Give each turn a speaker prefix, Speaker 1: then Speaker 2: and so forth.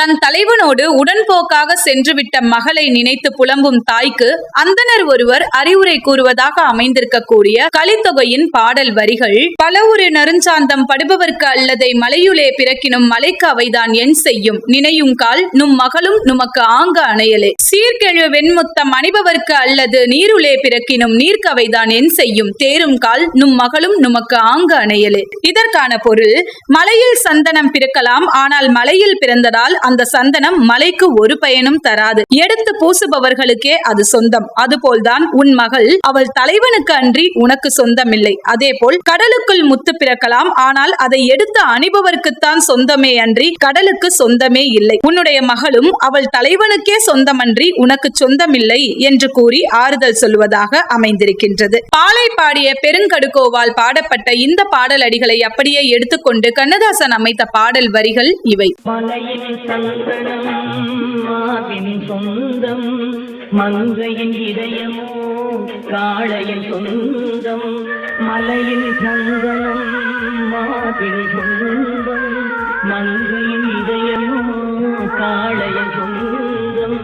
Speaker 1: தன் தலைவனோடு உடன்போக்காக சென்றுவிட்ட மகளை நினைத்து புலம்பும் தாய்க்கு அந்தனர் ஒருவர் அறிவுரை கூறுவதாக அமைந்திருக்கக்கூடிய கலித்தொகையின் பாடல் வரிகள் பல ஒரு நறுஞ்சாந்தம் படுபவர்க்கு அல்லதை மலையுளே பிறக்கினும் மலைக்கு அவைதான் என் செய்யும். நினையும் கால் நும் மகளும் நுமக்கு ஆங்க அணையலே. சீர்கெழு வெண்முத்தம் அணிபவர்க்கு அல்லது நீருளே பிறக்கினும் நீர்க்கவைதான் என் செய்யும். தேரும் கால் நும் மகளும் நுமக்கு ஆங்க அணையலே. இதற்கான பொருள் மலையில் சந்தனம் பிறக்கலாம் ஆனால் மலையில் பிறந்ததால் அந்த சந்தனம் மலைக்கு ஒரு பயனும் தராது. எடுத்து பூசுபவர்களுக்கே அது சொந்தம். அதுபோல்தான் உன் மகள் அவள் தலைவனுக்கு அன்றி உனக்கு சொந்தமில்லை. அதேபோல் கடலுக்குள் முத்து பிறக்கலாம். ஆனால் அதை எடுத்து அணிபவர்க்குத்தான் சொந்தமே அன்றி கடலுக்கு சொந்தமே இல்லை. உன்னுடைய மகளும் அவள் தலைவனுக்கே சொந்தமன்றி உனக்கு சொந்தமில்லை என்று கூறி ஆறுதல் சொல்வதாக அமைந்திருக்கின்றது. பாலை பாடிய பெருங்கடுக்கோவால் பாடப்பட்ட இந்த பாடலடிகளை அப்படியே எடுத்துக்கொண்டு கண்ணதாசன் அமைத்த பாடல் வரிகள் இவை.
Speaker 2: சந்தனம் மாவின் சொந்தம் மங்கையின் இதயமோ காளையின் சொந்தம் மலையின் சந்தனம் மாவின் சொந்தம் மங்கையின் இதயமோ காளையின் சொந்தம்.